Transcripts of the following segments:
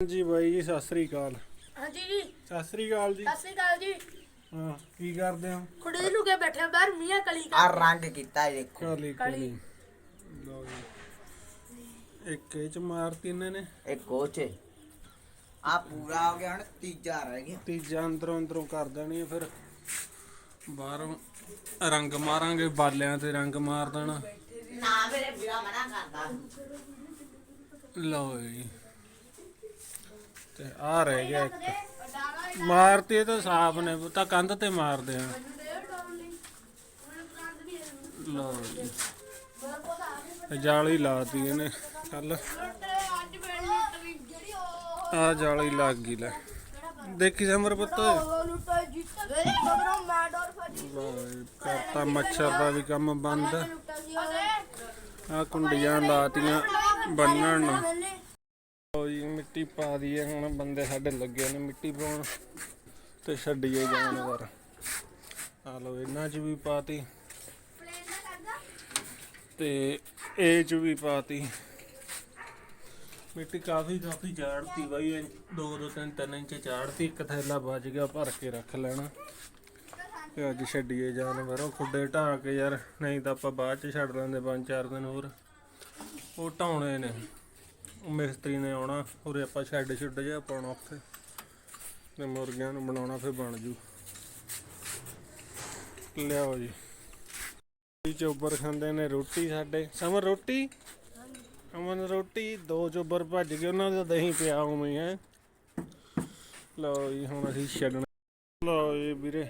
ਜੀ ਬਾਈ ਜੀ ਸਤਿ ਸ੍ਰੀ ਅਕਾਲ। ਹਾਂਜੀ ਜੀ। ਸਤਿ ਸ੍ਰੀ ਅਕਾਲ ਜੀ। ਸਤਿ ਸ਼੍ਰੀ ਅਕਾਲ ਜੀ। ਹਾਂ ਕੀ ਕਰਦੇ ਹੋ? ਖੁੜੇ ਨੂੰ ਕੇ ਬੈਠੇ ਆ ਬਾਹਰ ਮੀਆਂ ਕਲੀ ਆ ਕਰ ਰੰਗ ਕੀਤਾ ਇਹ ਦੇਖੋ। ਕਾਲੀ ਕਾਲੀ। ਕਾਲੀ। ਲਓ ਜੀ। ਇੱਕ ਇਹ ਚ ਮਾਰਤੀ ਇਹਨਾਂ ਨੇ। ਇਹ ਕੋਚ ਆ ਪੂਰਾ ਹੋ ਗਿਆ ਹੁਣ ਤੀਜਾ ਰਹਿ ਗਿਆ। ਤੀਜਾ ਅੰਦਰੋਂ ਅੰਦਰੋਂ ਕਰ ਦੇਣੀ ਆ ਫਿਰ। ਬਾਹਰੋਂ ਰੰਗ ਮਾਰਾਂਗੇ ਬਾਲਿਆਂ ਤੇ ਰੰਗ ਮਾਰ ਦੇਣਾ। ਨਾ ਮੇਰੇ ਵੀਰਾ ਮਨਾ ਕਰਦਾ। ਲਓ ਜੀ। ਤੇ ਆ ਰਹਿ ਗਿਆ ਇੱਕ। ਮਾਰਤੀ ਤਾਂ ਸਾਫ਼ ਨੇ, ਉਹ ਤਾਂ ਕੰਧ ਤੇ ਮਾਰਦੇ ਆ। ਲਓ ਜੀ। ਜਾਲੀ ਲਾਤੀ ਇਹਨੇ ਕੱਲ ਆ ਜਾਲੀ ਲੱਗ ਗਈ, ਲੈ। ਦੇਖੀ ਸਮਰ ਪੁੱਤ। ਕਰਤਾ ਮੱਛਰ ਦਾ ਵੀ ਕੰਮ ਬੰਦ। ਆ ਕੁੰਡੀਆਂ ਲਾਤੀਆਂ ਬੰਨਣ ਨੂੰ। ਮਿੱਟੀ ਪਾ ਦਈਏ, ਹੁਣ ਬੰਦੇ ਸਾਡੇ ਲੱਗੇ ਨੇ ਮਿੱਟੀ ਪਾਉਣ ਤੇ ਛੱਡੀਏ ਜਾਨਵਰ। ਆ ਲਓ, ਇਹਨਾਂ 'ਚ ਵੀ ਪਾਤੀ। ਤੇ ਇਹ 'ਚ ਵੀ ਪਾਤੀ। ਮਿੱਟੀ ਕਾਫੀ ਕਾਫੀ ਝਾੜਤੀ ਬਾਈ, ਇਹ ਦੋ ਦੋ ਤਿੰਨ ਤਿੰਨ ਇੰਚ ਝਾੜਤੀ, ਇੱਕ ਥੈਲਾ ਬਚ ਗਿਆ, ਭਰ ਕੇ ਰੱਖ ਲੈਣਾ। ਤੇ ਅੱਜ ਛੱਡੀਏ ਜਾਨਵਰ, ਉਹ ਖੁੱਡੇ ਢਾਹ ਕੇ ਯਾਰ, ਨਹੀਂ ਤਾਂ ਆਪਾਂ ਬਾਅਦ ਚ ਛੱਡ ਲੈਂਦੇ, ਪੰਜ ਚਾਰ ਦਿਨ ਹੋਰ। ਉਹ ਢਾਉਣੇ ਨੇ। ਮਿਸਤਰੀ ਨੇ ਆਉਣਾ, ਉਰੇ ਆਪਾਂ ਸ਼ੈੱਡ ਛੁੱਡ ਜਿਹਾ ਪਾਉਣਾ ਉੱਥੇ। ਤੇ ਮੁਰਗਿਆਂ ਨੂੰ ਬਣਾਉਣਾ ਫਿਰ ਬਣ ਜੂ। ਲਿਆਓ ਜੀ। ਇਹ ਚੋਬਰ ਖਾਂਦੇ ਨੇ ਰੋਟੀ ਸਾਡੇ। ਸਮਰ ਰੋਟੀ? ਅਮਨ, ਰੋਟੀ? ਦੋ ਚੋਬਰ ਭੱਜ ਗਏ, ਉਹਨਾਂ ਦਾ ਦਹੀਂ ਪਿਆ ਉਵੇਂ ਹੈ। ਲਓ ਜੀ, ਹੁਣ ਅਸੀਂ ਛੱਡਣਾ। ਲਓ ਜੀ ਵੀਰੇ,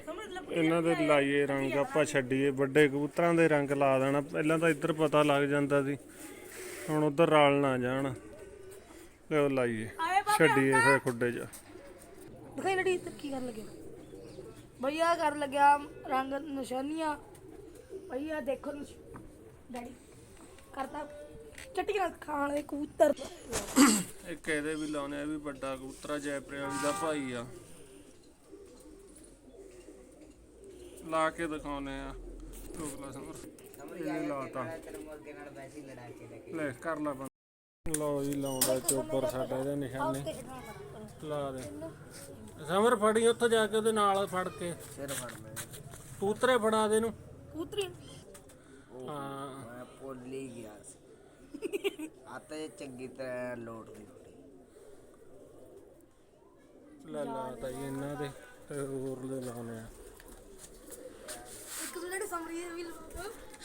ਇਹਨਾਂ ਦੇ ਲਾਈਏ ਰੰਗ ਆਪਾਂ ਛੱਡੀਏ। ਵੱਡੇ ਕਬੂਤਰਾਂ ਦੇ ਰੰਗ ਲਾ ਦੇਣਾ। ਪਹਿਲਾਂ ਤਾਂ ਇੱਧਰ ਪਤਾ ਲੱਗ ਜਾਂਦਾ ਸੀ। ਹੁਣ ਉਧਰ ਰਲ ਨਾ ਜਾਣ। ਲਿਓ ਲਾਈਏ ਛੱਡੀਏ ਫਿਰ ਖੁੱਡੇ 'ਚ। ਦਿਖਾਈ ਲੜੀ ਤੇ ਕੀ ਕਰਨ ਲੱਗਿਆ ਭਈਆ ਕਰ ਲੱਗਿਆ ਰੰਗ ਨਿਸ਼ਾਨੀਆਂ। ਭਈਆ ਦੇਖੋ ਨਿਸ਼- ਡੈਡੀ ਕਰਤਾ। ਚਟੀਆਂ ਖਾਣ ਦੇ ਕਬੂਤਰ। ਇੱਕ ਇਹਦੇ ਵੀ ਲਾਉਣੇ ਆ ਇਹ ਵੀ ਵੱਡਾ ਕਬੂਤਰਾ ਜੈਪਰੇ ਵਾਲੀ ਦਾ ਭਾਈ ਆ। ਲਾ ਕੇ ਦਿਖਾਉਨੇ ਆ। ਰੋਕ ਲਾ ਸਮਰ ਇਹ ਲਾਤਾ। ਨਾਲ ਲੈ ਕਰ ਲਾ ਬੰਦ। ਲਓ ਜੀ ਲਾਉਂਦਾ ਚੋਬਰ ਸਾਡਾ ਇਹਦੇ ਨਿਸ਼ਾਨੇ ਲਾ ਦੇ। ਸਮਰ ਫੜੀ ਉੱਥੇ ਜਾ ਕੇ ਉਹਦੇ ਨਾਲ ਫੜ ਕੇ। ਸਿਰ ਫੜ ਲੈ। ਕਬੂਤਰੇ ਫੜਾ ਦੇ ਨੂੰ ਕਬੂਤਰੀ ਹਾਂ। ਮੈਂ ਭੁੱਲ ਹੀ ਗਿਆ ਸੀ। ਆ ਤਾਂ ਇਹ ਚੰਗੀ ਤਰ੍ਹਾਂ ਲੋਟ ਦੀ ਲੈ ਲਾ ਤਾਂ ਜੀ ਇਹਨਾਂ ਦੇ ਤੇ ਹੋਰ ਦੇ ਲਾਉਣੇ ਆ। ਇੱਕ ਜਿਹੜੇ ਸਮਰੀ ਵੀ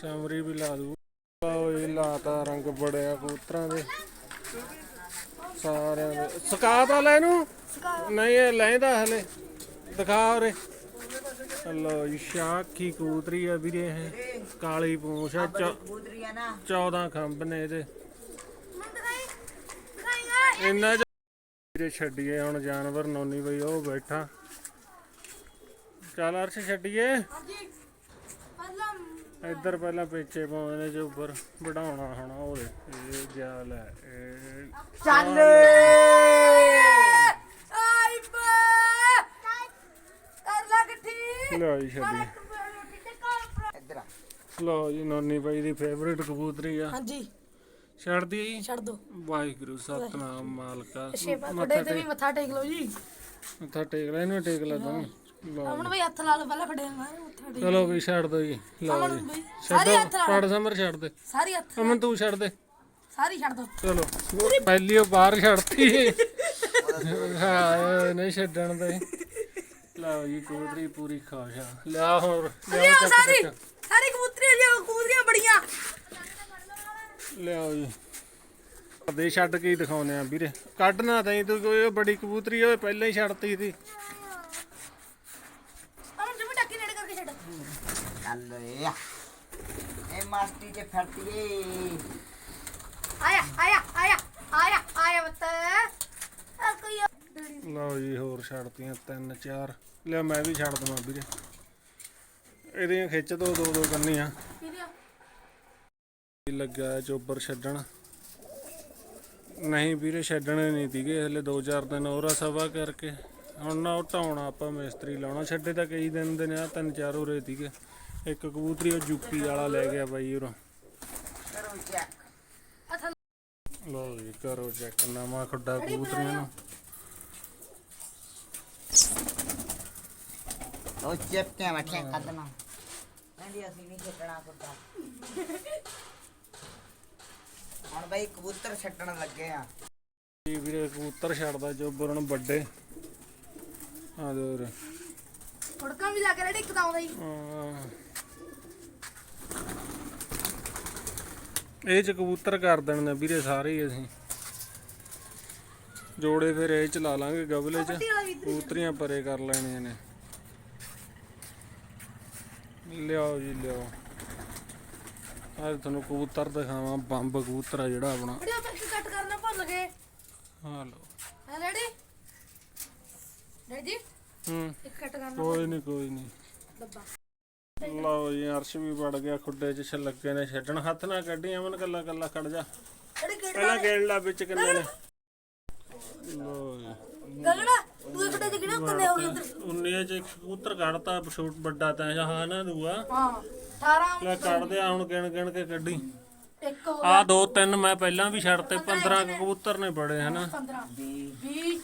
ਸਮਰੀ ਵੀ ਲਾ ਦੂ ਲਓ ਜੀ ਲਾਤਾ ਰੰਗ ਬੜਿਆ ਕਬੂਤਰਾਂ ਦੇ। ਸਾਰਿਆਂ ਦੇ ਸਕਾ ਤਾਂ ਲੈ ਨੂੰ ਨਹੀਂ ਇਹ ਲੈਂਦਾ ਹਲੇ। ਦਿਖਾ ਉਰੇ। ਲਓ ਜੀ ਸ਼ਾਖੀ ਕਬੂਤਰੀ ਆ ਵੀਰੇ ਇਹ। ਕਾਲੀ ਪੂੰਛ ਆ ਚੌ- ਕਬੂਤਰੀ ਆ ਨਾ। 14 ਖੰਭ ਨੇ ਇਹਦੇ। ਇੰਨਾ ਚ ਵੀਰੇ ਛੱਡੀਏ ਹੁਣ ਜਾਨਵਰ ਨੋਨੀ ਬਈ ਉਹ ਬੈਠਾ। ਚੱਲ ਅਰਸ਼ ਛੱਡੀਏ। ਹਾਂਜੀ। ਇੱਧਰ ਪਹਿਲਾਂ ਪੇਚੇ ਪਾਉਂਦੇ ਨੇ ਜੋ ਉੱਪਰ ਵਢਾਉਣਾ ਹੁਣ ਉਹਦੇ ਇਹ ਜਾਲ ਹੈ ਇਹ ਚੱਲ। ਆਈ ਬੇ ਕਰ ਲਾ ਲਓ ਜੀ ਛੱਡੀ। ਇੱਧਰ ਆ। ਲਓ ਜੀ ਨੋਨੀ ਬਾਈ ਦੀ ਫੇਵਰੇਟ ਕਬੂਤਰੀ ਆ। ਹਾਂਜੀ। ਛੱਡਦੀ ਜੀ? ਛੱਡ ਦੋ। ਵਾਹਿਗੁਰੂ ਸਤਨਾਮ ਮਾਲਕਾ। ਸ਼ੇਪਾ ਮੱਥਾ ਖੜੇ ਤੇ ਵੀ ਮੱਥਾ ਟੇਕ ਲਓ ਜੀ। ਮੱਥਾ ਟੇਕ ਲੈ ਇਹਨੂੰ ਟੇਕ ਲੈ ਤੂੰ ਅਮਨ ਭਾਈ ਹੱਥ ਲਾ ਲਓ ਪਹਿਲਾਂ ਖੜੇ ਮਾਰ ਮੱਥਾ ਟੇਕ ਚਲੋ ਵੀ ਛੱਡ ਦੋ ਜੀ ਲਓ ਅਮਨ ਜੀ। ਸਾਰੇ ਹੱਥ ਲਾ ਛੱਡ ਸਮਰ ਛੱਡ ਦੇ। ਸਾਰੀ ਹੱਥ ਅਮਨ ਤੂੰ ਛੱਡ ਦੇ। ਸਾਰੀ ਛੱਡ ਦੋ। ਚਲੋ ਪਹਿਲੀ ਉਹ ਬਾਹਰ ਛੱਡਤੀ। ਹਾਂ ਨਹੀਂ ਛੱਡਣ ਦੇ। ਲਓ ਜੀ ਕਬੂਤਰੀ ਪੂਰੀ ਖੁਸ਼ ਆ। ਲਿਆ ਹੋਰ ਲਿਆ ਲਿਆ ਸਾਰੀ। ਸਾਰੀ ਜੀ ਕਬੂਤਰੀਆਂ ਬੜੀਆਂ। ਲਿਆਓ ਜੀ। ਦੇ ਛੱਡ ਕੇ ਹੀ ਦਿਖਾਉਨੇ ਆ ਵੀਰੇ। ਕੱਢਣਾ ਤਾਂ ਤੂੰ ਕੋਈ ਬੜੀ ਕਬੂਤਰੀ ਹੋਏ ਪਹਿਲਾਂ ਹੀ ਛੱਡਤੀ ਸੀ ਅਮਨ ਜਿਵੇਂ ਟੱਕੀ ਨੇੜੇ ਕਰਕੇ ਛੱਡ ਚੱਲ ਏ ਆ ਇਹ ਮਾਸਟੀ ਚ ਫੜਤੀਏ ਆਇਆ ਆਇਆ ਆਇਆ ਆਇਆ ਆਇਆ ਬੱਤ ਆ ਕੋਈ ਲਓ ਜੀ ਹੋਰ ਛੱਡਤੀਆਂ ਤਿੰਨ ਚਾਰ। ਲਿਆ ਮੈਂ ਵੀ ਛੱਡ ਦਵਾਂ ਵੀਰੇ। ਇਹਦੀਆਂ ਖਿੱਚ ਦੋ ਦੋ ਦੋ ਕੰਨੀਆਂ। ਲੱਗਾ ਚੋਬਰ ਛੱਡਣ। ਨਹੀਂ ਵੀਰੇ ਛੱਡਣੇ ਨਹੀਂ ਦੀਗੇ ਹਲੇ 2-4 ਦਿਨ ਹੋਰ ਆ ਸਵਾ ਕਰਕੇ। ਹੁਣ ਨਾ ਉਹ ਢਾਉਣਾ ਆਪਾਂ ਮਿਸਤਰੀ ਲਾਉਣਾ। ਛੱਡੇ ਤਾਂ ਕਈ ਦਿਨ ਦੇ ਨੇ ਆ ਤਿੰਨ ਚਾਰ ਹੋਰੇ ਦੀਗੇ। ਇੱਕ ਕਬੂਤਰੀ ਉਹ ਯੂਪੀ ਵਾਲਾ ਲੈ ਗਿਆ ਬਾਈ ਉਰੋਂ। ਕਰੋ ਚੈੱਕ ਲੋ ਜੀ ਕਰੋ ਚੈੱਕ ਨਵਾਂ ਖੁੱਡਾ ਕਬੂਤਰੀਆਂ ਨੂੰ ਉਹ ਚਿਪਟਿਆ ਬੈਠੇ ਕੱਢਣਾ ਕਹਿੰਦੀ ਅਸੀਂ ਨਹੀਂ ਛੱਡਣਾ ਕੁੱਤਾ। ਹੁਣ ਬਈ ਕਬੂਤਰ ਛੱਡਣ ਲੱਗੇ ਆ। ਜੀ ਵੀਰੇ ਕਬੂਤਰ ਛੱਡਦਾ ਜੋ ਬੁਰਨ ਵੱਡੇ। ਆ ਦੇ ਉਰੇ ਫੜਕਾਂ ਵੀ ਲਾ ਕੇ ਰੈਡੀ ਇੱਕ ਤਾਂ ਆਉਂਦਾ ਹੀ। ਆਹ। ਇਹ ਚ ਕਬੂਤਰ ਕਰ ਦੇਣ ਵੀਰੇ ਸਾਰੇ ਹੀ ਅਸੀਂ। ਜੋੜੇ ਫਿਰ ਇਹ ਚ ਲਾ ਲਾਂਗੇ ਗਬਲੇ ਚ। ਕਬੂਤਰੀਆਂ ਪਰੇ ਕਰ ਲੈਣੀਆਂ ਨੇ। ਲਿਆਓ ਜੀ ਲਿਆਓ। ਅੱਜ ਤੁਹਾਨੂੰ ਕਬੂਤਰ ਦਿਖਾਵਾਂ ਬੰਬ ਕਬੂਤਰ ਆ ਜਿਹੜਾ ਆਪਣਾ। ਵੀਡੀਓ ਇੱਕ ਕੱਟ ਕਰਨਾ ਭੁੱਲ ਗਏ। ਹਾਂ ਲਓ। ਹੈ ਰੈਡੀ ਰੈਡੀ ਹੂੰ। ਇੱਕ ਕੱਟ ਕਰਨਾ ਕੋਈ ਨਹੀਂ ਕੋਈ ਨਹੀਂ ਡੱਬਾ ਲਓ ਜੀ ਅਰਸ਼ ਵੀ ਵੜ ਗਿਆ ਖੁੱਡੇ 'ਚ ਛਲੱਗੇ ਨੇ ਛੱਡਣ ਹੱਥ ਨਾ ਕੱਢੀ ਅਮਨ ਕੱਲਾ ਕੱਲਾ ਖੜ ਜਾ। ਪਹਿਲਾਂ ਗੇੜ ਲਾ ਵਿੱਚ ਕਿੰਨੇ ਨੇ? ਲਓ ਜੀ ਗਗੜਾ ਤੂੰ ਇੱਕ ਤੇ ਕਿਹੜੇ ਉੱਤੇ ਹੋ ਗਏ ਇੱਧਰ ਉੰਨੇ 'ਚ ਇੱਕ ਕਬੂਤਰ ਕੱਢਤਾ ਛੋਟ ਵੱਡਾ ਤਾਂ ਹਾਂ ਨਾ ਦੂਆ। ਹਾਂ 18 ਲੈ ਕੱਢ ਦੇ ਹੁਣ ਗਿਣ ਗਿਣ ਕੇ ਕੱਢੀ। ਇੱਕ ਹੋ ਆ ਦੋ ਤਿੰਨ ਮੈਂ ਪਹਿਲਾਂ ਵੀ ਛੱਡਤੇ 15 ਕੁ ਕਬੂਤਰ ਨੇ ਬੜੇ ਹਨਾ? 15 20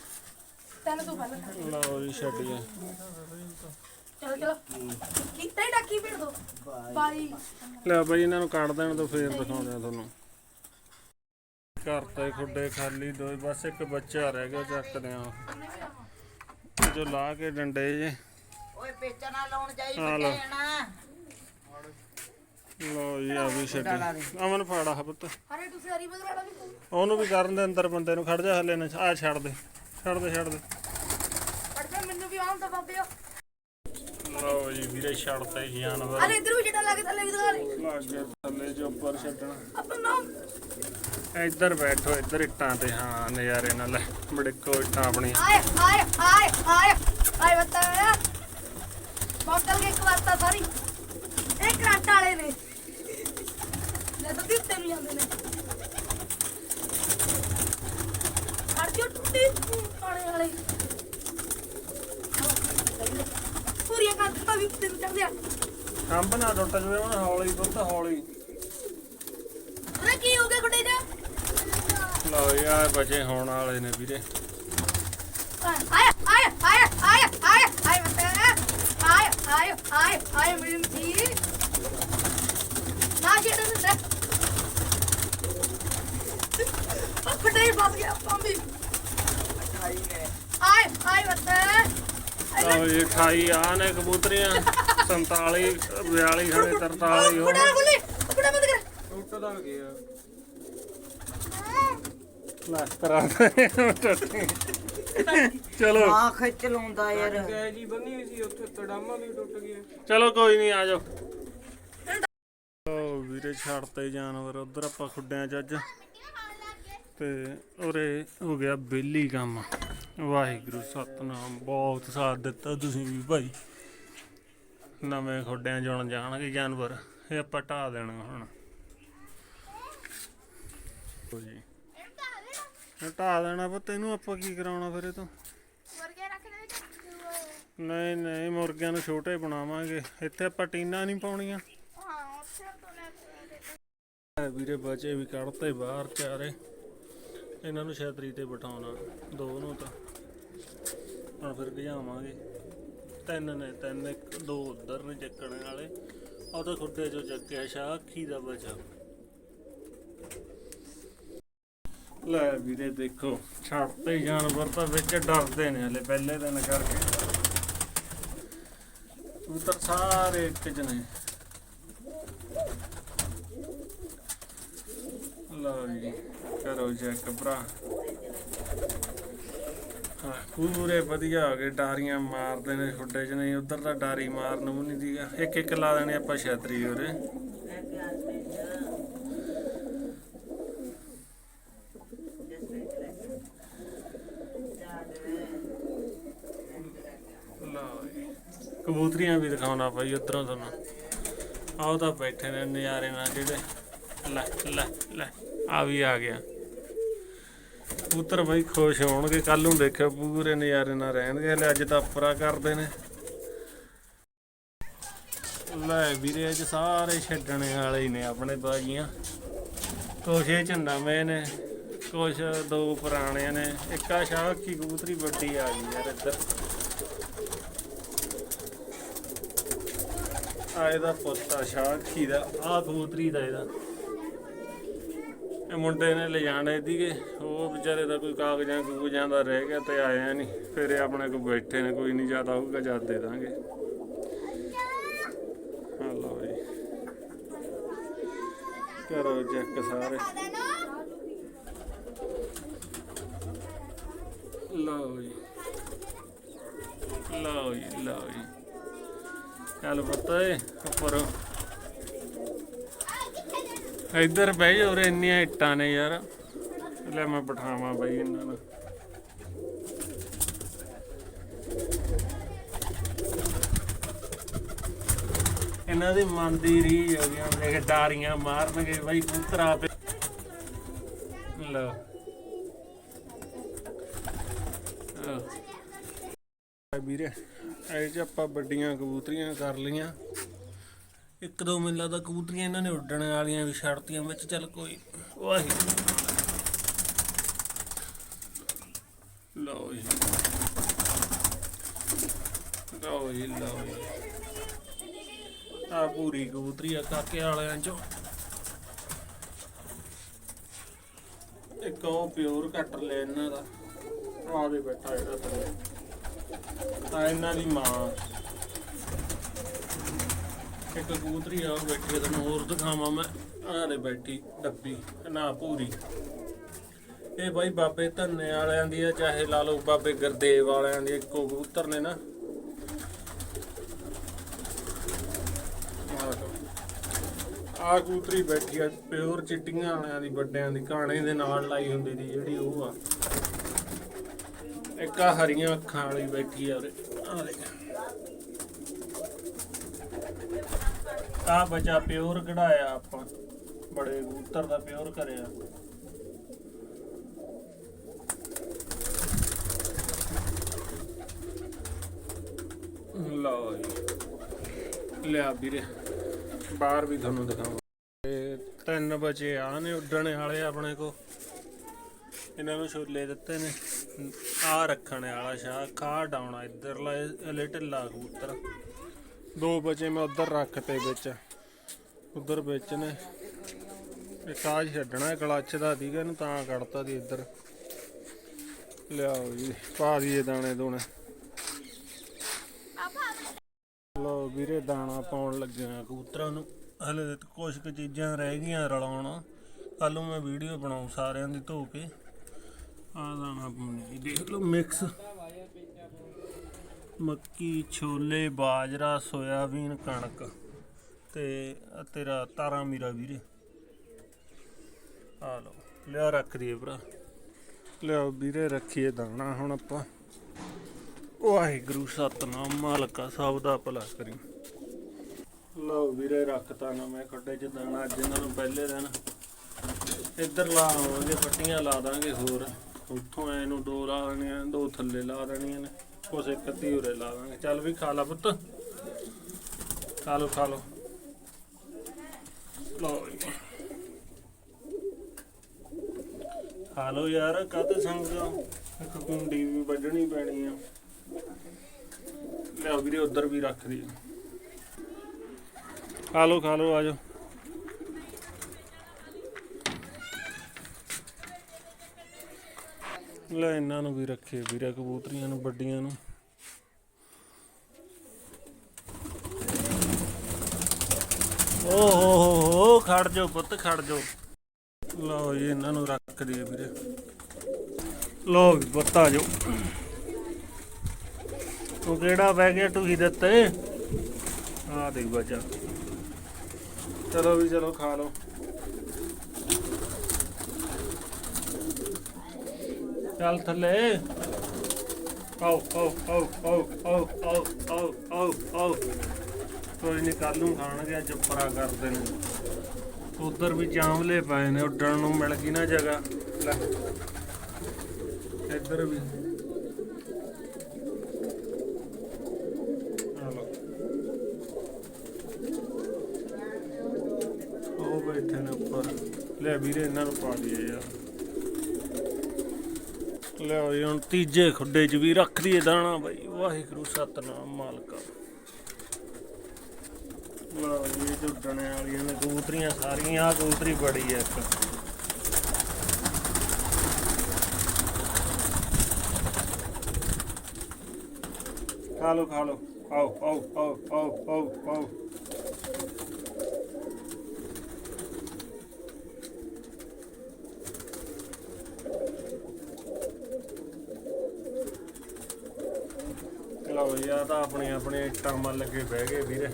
ਤਿੰਨ ਤੋਂ ਪਹਿਲਾਂ ਕੱਟ। ਲਓ ਜੀ ਛੱਡ ਗਏ ਚਲੋ ਚਲੋ। ਕਿਤੇ ਹੀ ਡਾਕੀ ਭੇੜ ਦੋ ਬਾਈ। ਲੈ ਬਈ ਇਹਨਾਂ ਨੂੰ ਕੱਢ ਦੇਣ ਤੋਂ ਫੇਰ ਦਿਖਾਉਂਦੇ ਆ ਤੁਹਾਨੂੰ। ਘਰ ਤੇ ਖੁੱਡੇ ਖਾਲੀ ਦੋਏ ਬਸ ਇੱਕ ਬੱਚਾ ਰਹਿ ਗਿਆ ਚੱਕਦੇ ਆ। ਜੋ ਲਾ ਕੇ ਡੰਡੇ ਜੇ। ਓਏ ਪੇਚਾ ਨਾ ਲਾਉਣ ਜਾਈ ਹਾਂ ਲਓ। ਬੱਚੇ ਨਾ ਲਓ ਜੀ ਆ ਵੀ ਛੱਡੀ। ਅਮਨ ਫਾੜਾ ਹਬਤ ਅਰੇ ਤੁਸੀਂ ਹਰੀ ਬਗਰਾੜਾ ਵੀ ਤੂੰ। ਉਹਨੂੰ ਵੀ ਕਰਨ ਦੇ ਅੰਦਰ ਬੰਦੇ ਨੂੰ ਖੜ ਜਾ ਹਲੇ ਨਾ ਆ ਛੱਡ ਦੇ ਛੱਡ ਦੇ ਛੱਡ ਦੇ। ਪੜ ਜਾ ਮੈਨੂੰ ਵੀ ਆਉਂ ਤਾਂ ਲਓ ਜੀ ਵੀਰੇ ਛੱਡਤੇ ਜਾਨਵਰ। ਅਰੇ ਇੱਧਰ ਵੀ ਛੱਡਣ ਲੱਗੇ ਥੱਲੇ ਵੀ ਦਿਖਾ ਦੇ। ਲੱਗ ਗਿਆ ਥੱਲੇ ਜੋ ਉੱਪਰ ਛੱਡਣਾ। ਆਪਾਂ ਨਾਮ? ਇੱਧਰ ਬੈਠੋ ਇੱਧਰ ਇੱਟਾਂ ਤੇ ਹਾਂ ਨਜ਼ਾਰੇ ਨਾਲ। ਲੈ ਬੜਿੱਕੋ ਇੱਟਾਂ ਆਪਣੀ ਆਏ ਆਏ ਆਏ ਆਏ ਆਏ ਬਤਾ। ਬੋਤਲ ਕੇ ਇੱਕ ਵਾਰਤਾ ਸਾਰੀ। ਇਹ ਕਰਾਟਾ ਵਾਲੇ ਨੇ। ਲੈ ਤਾਂ ਦਿੱਤੇ ਨੂੰ ਜਾਂਦੇ ਨੇ। ਅੜ ਜੋ ਟੁੱਟੀ। ਪਾਣੇ ਵਾਲੇ। ਪੂਰੀਆਂ ਕੰਟਾ ਵੀ ਉੱਤੇ ਨੂੰ ਚੜ੍ਹਦੇ ਆ ਕੰਬ ਨਾ ਟੁੱਟ ਜਵੇ ਹੁਣ ਹੌਲੀ ਪੁੱਤ ਹੌਲੀ। ਅਰੇ ਕੀ ਹੋ ਗਿਆ ਗੁੱਡੇ ਜਾ ਲਓ ਯਾਰ ਬਚੇ ਹੋਣ ਵਾਲੇ ਨੇ ਵੀਰੇ। ਆਏ ਆਏ ਆਏ ਆਏ ਆਏ ਆਏ ਬਤਾ ਆਏ ਆਏ ਆਏ ਆਏ ਮੇਰੀ ਜੀ। ਨਾ ਜਿਹੜਾ ਨਾ ਉਹ ਫਟੇ ਫਸ ਗਿਆ ਨੇ ਆਏ ਆਏ ਬਤਾ ਲਓ ਜੀ 28 ਆ ਨੇ ਕਬੂਤਰੀਆਂ। 47 42 ਖੜੇ 43 ਹੋ ਕੁੜਾ ਗੁੱਲੀ ਕੁੜਾ ਬੰਦ ਕਰ। ਟੁੱਟਦਾ ਗਿਆ ਲੈ ਕਰਾ ਦੇ। ਚਲੋ। ਆ ਖਿੱਚ ਲਾਉਂਦਾ ਯਾਰ। ਜੀ ਬੰਨੀ ਹੋਈ ਸੀ ਉੱਥੇ ਤੜਾਮਾ ਵੀ ਟੁੱਟ ਗਿਆ। ਚਲੋ ਕੋਈ ਨਹੀਂ ਆ ਜਾਓ। ਓ ਵੀਰੇ ਛੱਡਤੇ ਜਾਨਵਰ ਉਧਰ ਆਪਾਂ ਖੁੱਡਿਆਂ ਚ ਅੱਜ। ਤੇ ਉਰੇ ਹੋ ਗਿਆ ਬੇਲੀ ਕੰਮ। ਵਾਹਿਗੁਰੂ, ਸਤਨਾਮ। ਬਹੁਤ ਸਾਥ ਦਿੱਤਾ ਤੁਸੀਂ ਵੀ ਭਾਈ। ਨਵੇਂ ਖੁੱਡਿਆਂ ਜੁਣ ਜਾਣਗੇ ਜਾਨਵਰ। ਇਹ ਆਪਾਂ ਢਾ ਦੇਣਾ ਹੁਣ। ਲਓ ਜੀ। ਇਹ ਢਾ ਦੇਣਾ ਪੁੱਤ, ਇਹਨੂੰ ਆਪਾਂ ਕੀ ਕਰਾਉਣਾ ਫਿਰ ਇਹ ਤੋਂ? ਨਹੀਂ ਨਹੀਂ, ਮੁਰਗਿਆਂ ਨੂੰ ਛੋਟੇ ਬਣਾਵਾਂਗੇ। ਇੱਥੇ ਆਪਾਂ ਟੀਨਾ ਨਹੀਂ ਪਾਉਣੀਆਂ। ਵੀਰੇ, ਬਚੇ ਵੀ ਕੱਢਤੇ ਬਾਹਰ ਚਾਰੇ। ਇਹਨਾਂ ਨੂੰ ਛਤਰੀ ਤੇ ਬਿਠਾਉਣਾ। ਦੋ ਨੂੰ ਤਾਂ। ਹੁਣ ਫਿਰ ਭਜਾਵਾਂਗੇ। ਤਿੰਨ ਨੇ, ਤਿੰਨ ਇੱਕ, ਦੋ ਉਧਰ ਨੇ ਚੱਕਣ ਵਾਲੇ। ਉਹ ਤਾਂ ਖੁੱਡੇ ਚੋਂ ਚੱਕਿਆ, ਸ਼ਾਖੀ ਦਾ ਬਚਾ। ਲੈ ਵੀਰੇ ਦੇਖੋ, ਛੱਡਤੇ ਜਾਨਵਰ ਤਾਂ ਵਿੱਚ ਡਰਦੇ ਨੇ ਹਲੇ ਪਹਿਲੇ ਦਿਨ ਕਰਕੇ। ਕਬੂਤਰ ਸਾਰੇ ਇੱਕ ਚ ਨੇ। ਲਓ ਜੀ, ਕਰੋ ਚੈੱਕ ਭਰਾ। ਪੂਰੇ ਵਧੀਆ ਹੋ ਗਏ, ਡਾਰੀਆਂ ਮਾਰਦੇ ਨੇ ਖੁੱਡੇ ਚ ਨਹੀਂ, ਉਧਰ ਤਾਂ ਡਾਰੀ ਮਾਰਨ ਨੂੰ ਨਹੀਂ ਦੀਗਾ ਇੱਕ ਇੱਕ ਲਾ ਦੇਣੇ ਆਪਾਂ ਛਤਰੀ ਉਰੇ। ਲਓ ਕਬੂਤਰੀਆਂ ਵੀ ਦਿਖਾਉਣਾ ਭਾਈ ਉਧਰੋਂ ਤੁਹਾਨੂੰ। ਆਓ ਤਾਂ ਬੈਠੇ ਨੇ ਨਜ਼ਾਰੇ ਨਾਲ ਜਿਹੜੇ। ਲੈ ਲੈ ਲੈ। ਆ ਵੀ ਆ ਗਿਆ। ਕਬੂਤਰ ਬਈ ਖੁਸ਼ ਹੋਣਗੇ ਕੱਲ ਨੂੰ ਦੇਖਿਓ, ਪੂਰੇ ਨਜ਼ਾਰੇ ਨਾਲ ਰਹਿਣਗੇ। ਹਲੇ ਅੱਜ ਤਾਂ ਉੱਪਰਾ ਕਰਦੇ ਨੇ। ਲੈ ਵੀਰੇ, ਅੱਜ ਸਾਰੇ ਛੱਡਣੇ ਵਾਲੇ ਹੀ ਨੇ ਆਪਣੇ ਬਾਜੀਆਂ। ਕੁਛ ਇਹ ਚ ਨਵੇਂ ਨੇ, ਕੁਛ ਦੋ ਪੁਰਾਣਿਆਂ ਨੇ। ਇੱਕ ਆ ਸ਼ਾਹ ਕੀ ਕਬੂਤਰੀ ਵੱਡੀ ਆ ਗਈ ਯਾਰ ਇੱਧਰ। ਆ ਇਹਦਾ ਪੁੱਤ ਆ ਸ਼ਾਹ ਦਾ ਆ ਕਬੂਤਰੀ ਦਾ ਇਹਦਾ। ਇਹ ਮੁੰਡੇ ਨੇ ਲਿਜਾਣੇ ਸੀਗੇ। ਉਹ ਵਿਚਾਰੇ ਦਾ ਕੋਈ ਕਾਗਜ਼ਾਂ ਕੂਗਜ਼ਾਂ ਦਾ ਰਹਿ ਗਿਆ ਤੇ ਆਇਆ ਨਹੀਂ ਫਿਰ ਇਹ ਆਪਣੇ ਕੋਲ ਬੈਠੇ ਨੇ, ਕੋਈ ਨਹੀਂ ਜ਼ਿਆਦਾ ਹੋਊਗਾ, ਜਦ ਦੇ ਦਾਂਗੇ। ਹਾਂ ਲਓ ਜੀ। ਕਰੋ ਚੈੱਕ ਸਾਰੇ। ਲਓ ਜੀ। ਲਓ ਜੀ ਲਓ ਜੀ। ਚੱਲ ਪਤਾ ਏ ਉੱਪਰ। ਇੱਧਰ ਬਹਿ ਜਾ ਉਰੇ ਇੰਨੀਆਂ ਇੱਟਾਂ ਨੇ ਯਾਰ। ਲੈ ਮੈਂ ਬਿਠਾਵਾਂ ਬਈ ਇਹਨਾਂ ਨੂੰ। ਇਹਨਾਂ ਦੀ ਮਨ ਦੀ ਰੀ ਹੋ ਗਈਆਂ ਦੇਖ ਡਾਰੀਆਂ ਮਾਰਨਗੇ ਬਈ ਕੂਤਰਾ ਤੇ। ਆ ਵੀਰੇ ਇਹ ਆਪਾਂ ਵੱਡੀਆਂ ਕਬੂਤਰੀਆਂ ਕਰ ਲਈਆਂ। ਇੱਕ ਦੋ ਮੈਨੂੰ ਲੱਗਦਾ ਕਬੂਤਰੀਆਂ ਇਹਨਾਂ ਨੇ ਉੱਡਣ ਵਾਲੀਆਂ ਵੀ ਛੱਡਤੀਆਂ ਵਿੱਚ, ਚੱਲ ਕੋਈ ਵਾਹੀ ਲਓ ਜੀ। ਲਓ ਜੀ, ਲਓ ਆ ਪੂਰੀ ਕਬੂਤਰੀ ਆ ਕਾਕੇ ਵਾਲਿਆਂ ਚੋਂ। ਇੱਕ ਉਹ ਪਿਓਰ ਕੱਟ ਲੈ ਇਹਨਾਂ ਦਾ। ਆ ਦੇ ਬੈਠਾ ਇਹਦਾ ਥੱਲੇ। ਆ ਇਹਨਾਂ ਦੀ ਮਾਂ। ਇੱਕ ਕਬੂਤਰੀ ਆ ਬੈਠੀ ਆ ਤੈਨੂੰ ਹੋਰ ਦਿਖਾਵਾਂ ਮੈਂ। ਆਹ ਬੈਠੀ, ਡੱਬੀ, ਨਾ ਪੂਰੀ। ਇਹ ਬਾਈ ਬਾਬੇ ਧੰਨੇ ਵਾਲਿਆਂ ਦੀ ਆ, ਚਾਹੇ ਲਾ ਲਓ ਬਾਬੇ ਗੁਰਦੇਵ ਵਾਲਿਆਂ ਦੀ, ਇੱਕੋ ਕਬੂਤਰ ਨੇ ਨਾ। ਆਹ ਲਓ। ਆਹ ਕਬੂਤਰੀ ਬੈਠੀ ਆ, ਪਿਓਰ ਚਿੱਟੀਆਂ ਵਾਲਿਆਂ ਦੀ, ਵੱਡਿਆਂ ਦੀ ਕਹਾਣੀ ਦੇ ਨਾਲ ਲਾਈ ਹੁੰਦੀ ਦੀ ਜਿਹੜੀ ਉਹ ਆ। ਇੱਕ ਆ ਹਰੀਆਂ ਅੱਖਾਂ ਵਾਲੀ ਬੈਠੀ ਆ ਉਰੇ ਆਹ ਦੇਖ ਆ ਬਚਾ ਪਿਓਰ ਕਢਾਇਆ ਆਪਾਂ। ਬੜੇ ਕਬੂਤਰ ਦਾ ਪਿਓਰ ਕਰਿਆ। ਲਓ ਜੀ। ਲਿਆ ਵੀਰੇ। ਬਾਹਰ ਵੀ ਤੁਹਾਨੂੰ ਦਿਖਾਵਾਂ। ਤੇ ਤਿੰਨ ਬਚੇ ਆ ਨੇ ਉੱਡਣ ਵਾਲੇ ਆਪਣੇ ਕੋ ਇਹਨਾਂ ਨੂੰ ਛੋਲੇ ਦਿੱਤੇ ਨੇ। ਆ ਰੱਖਣ ਵਾਲਾ ਸ਼ਾਹ ਖਾ ਡਾਉਣਾ। ਇਧਰਲਾ ਇਹ ਢਿੱਲਾ ਕਬੂਤਰ। ਦੋ ਬਚੇ ਮੈਂ ਉਧਰ ਰੱਖਤੇ ਵਿੱਚ। ਉਧਰ ਵਿੱਚ ਨੇ। ਇੱਕ ਆ ਛੱਡਣਾ ਕਲੱਚ ਦਾ ਸੀਗਾ ਇਹਨੂੰ ਤਾਂ ਕੱਢਤਾ ਦੀ ਇੱਧਰ। ਲਿਆਓ ਜੀ, ਪਾ ਦਈਏ ਦਾਣੇ ਦੋਣੇ। ਲੋ ਵੀਰੇ, ਦਾਣਾ ਪਾਉਣ ਲੱਗਿਆ ਕਬੂਤਰਾਂ ਨੂੰ। ਹਲੇ ਤਾਂ ਕੁਝ ਕੁ ਚੀਜ਼ਾਂ ਰਹਿ ਗਈਆਂ ਰਲਾਉਣ। ਕੱਲ ਨੂੰ ਮੈਂ ਵੀਡੀਓ ਬਣਾਉ ਸਾਰਿਆਂ ਦੀ ਧੋ ਕੇ। ਆ ਦਾਣਾ ਪਾਉਣੀ ਦੇਖ ਲਓ ਮਿਕਸ ਮੱਕੀ, ਛੋਲੇ, ਬਾਜਰਾ, ਸੋਇਆਬੀਨ, ਕਣਕ ਤੇ ਤੇਰਾ ਤਾਰਾ ਮੀਰਾ ਵੀਰੇ। ਆ ਲਓ, ਲਿਆ ਰੱਖ ਦਈਏ ਭਰਾ। ਲਿਆਓ ਵੀਰੇ, ਰੱਖੀਏ ਦਾਣਾ ਹੁਣ ਆਪਾਂ। ਵਾਹਿਗੁਰੂ ਸਤਨਾਮ, ਮਾਲਕਾ ਸਭ ਦਾ ਭਲਾ ਕਰੀ। ਲਓ ਵੀਰੇ, ਰੱਖਤਾ ਨਾ ਮੈਂ ਖੱਡੇ ਚ ਦਾਣਾ, ਅੱਜ ਇਹਨਾਂ ਨੂੰ ਪਹਿਲੇ ਦਿਨ ਇੱਧਰ ਲਾਵਾਂਗੇ ਪੱਟੀਆਂ ਲਾ ਦਾਂਗੇ ਹੋਰ। ਉੱਥੋਂ ਐ ਨੂੰ ਦੋ ਲਾ ਦੇਣੀਆਂ, ਦੋ ਥੱਲੇ ਲਾ ਦੇਣੀਆਂ ਨੇ। ਕੁਛ ਇੱਕ ਅੱਧੀ ਉਰੇ ਲਾ ਦਾਂਗੇ। ਚੱਲ ਵੀ ਖਾ ਲਾ ਪੁੱਤ। ਖਾ ਲੋ ਖਾ ਲੋ ਲਓ ਜੀ। ਖਾ ਲੋ ਯਾਰ ਕਾਤੇ ਸੰਗੋ ਇੱਕ ਕੁੰਡੀ ਵੀ ਵੱਢਣੀ ਪੈਣੀ ਆ। ਲਿਆਓ ਵੀਰੇ, ਉਧਰ ਵੀ ਰੱਖ ਦੀ। ਖਾ ਲੋ ਖਾ ਲੋ ਆਜੋ ਲੈ ਇਹਨਾਂ ਨੂੰ ਵੀ ਰੱਖੇ, ਵੀਰੇ ਕਬੂਤਰੀਆਂ ਨੂੰ, ਵੱਡੀਆਂ ਨੂੰ। ਓ ਹੋ ਹੋ ਹੋ ਖੜ ਜਾਓ ਪੁੱਤ, ਖੜ ਜਾਓ। ਲਓ ਜੀ, ਇਹਨਾਂ ਨੂੰ ਰੱਖ ਦਈਏ ਵੀਰੇ। ਲਓ ਵੀ ਪੁੱਤ ਆ ਜਾਓ। ਤੂੰ ਕਿਹੜਾ ਬਹਿ ਗਿਆ ਟੂਹੀ ਦਿੱਤੇ ਆ ਦੇਖ ਬੱਚਾ ਚਲੋ ਵੀ ਚਲੋ ਖਾ ਲਓ। ਚੱਲ ਥੱਲੇ। ਆਓ ਆਓ ਆਓ ਆਓ ਆਓ ਆਓ ਆਓ ਆਓ ਆਓ। ਕੋਈ ਨਹੀਂ ਕੱਲ ਨੂੰ ਖਾਣਗੇ, ਅੱਜ ਪਰਾ ਕਰਦੇ ਨੇ। ਉਧਰ ਵੀ ਜਾਮਲੇ ਪਏ ਨੇ, ਉੱਡਣ ਨੂੰ ਮਿਲ ਗਈ ਨਾ ਜਗ੍ਹਾ। ਲੈ, ਇੱਧਰ ਵੀ। ਆ ਉਹ ਬੈਠੇ ਨੇ ਉੱਪਰ। ਲੈ ਵੀਰੇ, ਇਹਨਾਂ ਨੂੰ ਪਾ ਦਈਏ ਯਾਰ। ਲਿਆਓ ਜੀ, ਹੁਣ ਤੀਜੇ ਖੁੱਡੇ 'ਚ ਵੀ ਰੱਖ ਦਈਏ ਦਾਣਾ ਬਾਈ। ਵਾਹਿਗੁਰੂ, ਸਤਨਾਮ, ਮਾਲਕਾ। ਲਓ ਜੀ, ਇਹ ਵਾਲੀਆਂ ਨੇ ਕਬੂਤਰੀਆਂ ਸਾਰੀਆਂ ਆ ਕਬੂਤਰੀ ਬੜੀ ਐ ਇੱਕ। ਖਾ ਲਓ ਖਾ ਲਓ। ਆਓ ਆਓ ਆਓ ਆਓ ਆਓ ਆਓ ਲਓ ਜੀ ਆ ਤਾਂ ਆਪਣੇ ਆਪਣੇ ਇੱਟਾਂ ਮੱਲ ਲੱਗੇ ਬਹਿ ਗਏ ਵੀਰੇ।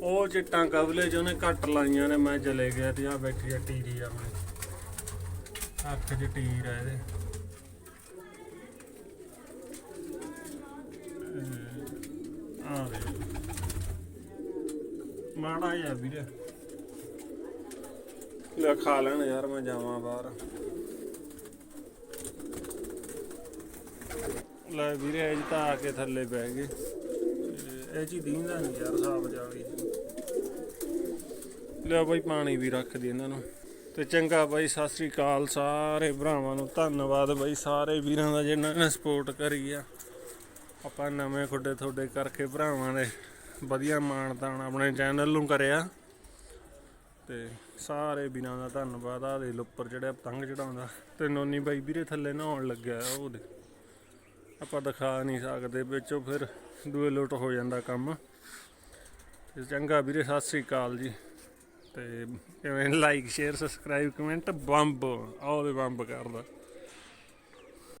ਉਹ ਚਿੱਟਾਂ ਕਬਲੇ ਚ ਉਹਨੇ ਘੱਟ ਲਾਈਆਂ ਨੇ, ਮੈਂ ਚਲੇ ਗਿਆ ਤੇ ਆ ਬੈਠੀ ਆ ਟੀਰੀ ਆਪਣੀ। ਅੱਖ 'ਚ ਟੀਰ ਆ ਇਹਦੇ। ਆ ਵੇ ਮਾੜਾ ਜਿਹਾ ਵੀਰੇ। ਲੈ ਖਾ ਲੈਣ ਯਾਰ, ਮੈਂ ਜਾਵਾਂ ਬਾਹਰ। ਲੈ ਵੀਰੇ, ਇਹ ਤਾਂ ਆ ਕੇ ਥੱਲੇ ਬਹਿ ਗਏ। ਇਹ ਜੀ ਦੀਂਦਾ ਨਹੀਂ ਯਾਰ, ਹਿਸਾਬ ਜਾਲੀ ਲਿਆ ਬਾਈ, ਪਾਣੀ ਵੀ ਰੱਖ ਦੇ ਇਹਨਾਂ ਨੂੰ। ਤੇ ਚੰਗਾ ਬਾਈ, ਸਤਿ ਸ੍ਰੀ ਅਕਾਲ ਸਾਰੇ ਭਰਾਵਾਂ ਨੂੰ। ਧੰਨਵਾਦ ਬਾਈ ਸਾਰੇ ਵੀਰਾਂ ਦਾ ਜਿਨ੍ਹਾਂ ਨੇ ਸਪੋਰਟ ਕਰੀ ਆ। ਆਪਾਂ ਨਵੇਂ ਖੁੱਡੇ ਤੁਹਾਡੇ ਕਰਕੇ ਭਰਾਵਾਂ ਨੇ ਵਧੀਆ ਮਾਣਤਾਣ ਆਪਣੇ ਚੈਨਲ ਨੂੰ ਕਰਿਆ। ਤੇ ਸਾਰੇ ਵੀਰਾਂ ਦਾ ਧੰਨਵਾਦ। ਆ ਦੇ ਉੱਪਰ ਜਿਹੜਾ ਪਤੰਗ ਚੜਾਉਂਦਾ। ਤੇ ਨੋਨੀ ਬਾਈ ਵੀਰੇ ਥੱਲੇ ਨਹਾਉਣ ਲੱਗਿਆ ਉਹਦੇ। ਆਪਾਂ ਦਿਖਾ ਨਹੀਂ ਸਕਦੇ, ਵਿੱਚੋਂ ਫਿਰ ਦੂਏ ਲੋਟ ਹੋ ਜਾਂਦਾ ਕੰਮ। ਤੇ ਚੰਗਾ ਵੀਰੇ, ਸਤਿ ਸ੍ਰੀ ਅਕਾਲ ਜੀ। ਤੇ ਕਿਵੇਂ ਲਾਈਕ ਸ਼ੇਅਰ ਸਬਸਕ੍ਰਾਈਬ ਕਮੈਂਟ ਬੰਬ ਆਓ ਦੇ ਬੰਬ ਕਰਦਾ।